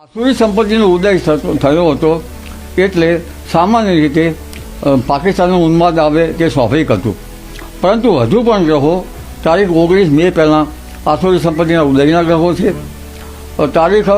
આસુરી સંપત્તિનો ઉદય થયો હતો એટલે સામાન્ય રીતે પાકિસ્તાનનો ઉન્માદ આવે તે સ્વાભાવિક હતું. પરંતુ હજુ પણ ગ્રહો, તારીખ ઓગણીસ મે પહેલાં આસુરી સંપત્તિના ઉદયના ગ્રહો છે. તારીખ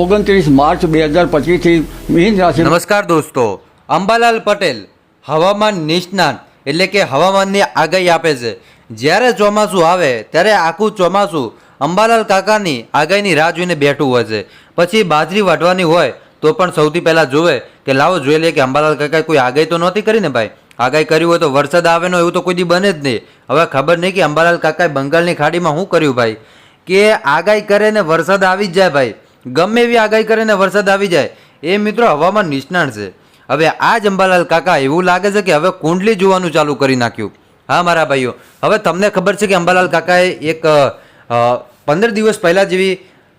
ઓગણત્રીસ માર્ચ બે હજાર પચીસથી મીન રાશિ નમસ્કાર દોસ્તો. અંબાલાલ પટેલ હવામાન નિષ્ણાત, એટલે કે હવામાનની આગાહી આપે છે. જ્યારે ચોમાસું આવે, ત્યારે આખું ચોમાસું અંબાલાલ કાકાની આગાહીની રાહ જોઈને બેઠું હોય છે. પછી બાજરી વાટવાની હોય, તો પણ સૌથી પહેલાં જોવે કે લાવો જોઈ લે કે અંબાલાલ કાકાએ કોઈ આગાહી તો નહોતી કરી ને ભાઈ? આગાહી કરી હોય તો વરસાદ આવે નો એવું તો કોઈ દી બને જ નહીં. હવે ખબર નહીં કે અંબાલાલ કાકાએ બંગાળની ખાડીમાં શું કર્યું ભાઈ? કે આગાહી કરે ને વરસાદ આવી જ જાય ભાઈ. ગમે એવી આગાહી કરે ને વરસાદ આવી જાય. એ મિત્રો હવામાન નિષ્ણાત છે. હવે આ જ અંબાલાલ કાકા એવું લાગે છે કે હવે કુંડલી જોવાનું ચાલુ કરી નાખ્યું. હા, મારા ભાઈઓ. હવે તમને ખબર છે કે અંબાલાલ કાકાએ એક પંદર દિવસ પહેલાં જેવી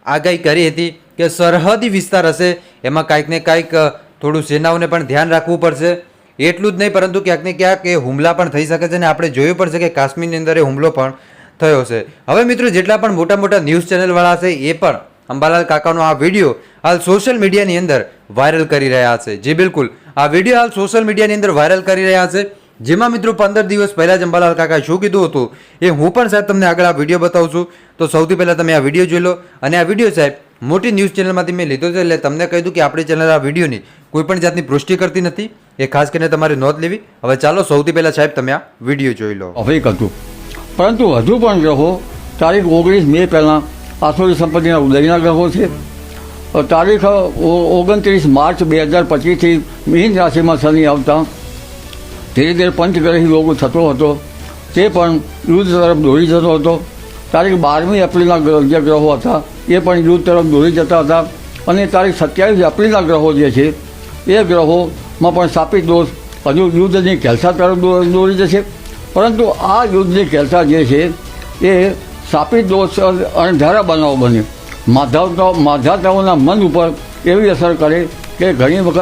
આગાહી કરી હતી કે સરહદી વિસ્તાર હશે, એમાં કાંઈક ને કાંઈક થોડું સેનાઓને પણ ધ્યાન રાખવું પડશે. એટલું જ નહીં, પરંતુ ક્યાંક ને ક્યાંક એ હુમલા પણ થઈ શકે છે અને આપણે જોયું છે કે કાશ્મીરની અંદર એ હુમલો પણ થયો છે. હવે મિત્રો, જેટલા પણ મોટા મોટા ન્યૂઝ ચેનલવાળા છે એ પણ અંબાલાલ કાકાનો આ વીડિયો હાલ સોશિયલ મીડિયાની અંદર વાયરલ કરી રહ્યા છે. જે બિલકુલ. આ વીડિયો હાલ સોશિયલ મીડિયાની અંદર વાયરલ કરી રહ્યા છે. જેમાં મિત્રો પંદર દિવસ પહેલાં જ અંબાલાલ કાકાએ શું કીધું હતું એ હું પણ સાહેબ તમને આગળ આ વીડિયો બતાવું છું. તો સૌથી પહેલાં તમે આ વીડિયો જોઈ લો અને આ વીડિયો સાહેબ મોટી ન્યૂઝ ચેનલમાંથી મેં લીધો છે એટલે તમને કહી દઉં કે આપણી ચેનલ આ વિડીયોની કોઈ પણ જાતની પુષ્ટિ કરતી નથી. એ ખાસ કરીને તમારે નોંધ લેવી. હવે ચાલો સૌથી પહેલાં સાહેબ તમે આ વીડિયો જોઈ લો. હવે હતું. પરંતુ હજુ પણ ગ્રહો, તારીખ ઓગણીસ મે પહેલાં આસોરી સંપત્તિના ઉદયના ગ્રહો છે. તારીખ ઓગણત્રીસ માર્ચ બે હજાર પચીસથી મીન રાશિમાં શનિ આવતા. ધીરે ધીરે પંચગ્રહી યોગ થતો હતો. તે પણ યુદ્ધ તરફ દોરી જતો હતો. તારીખ બારમી એપ્રિલના જે ગ્રહો હતા. એ પણ યુદ્ધ તરફ દોરી જતા હતા. અને તારીખ સત્યાવીસ એપ્રિલના ગ્રહો જે છે, એ ગ્રહોમાં પણ સાપિત દોષ હજુ યુદ્ધની કેલસા તરફ દોરી જશે. પરંતુ આ યુદ્ધની કેલસા જે છે, એ સાપિત દોષ અણધારા બનાવ બને માધવતા માધાતાઓના મન ઉપર એવી અસર કરે કે ઘણી વખત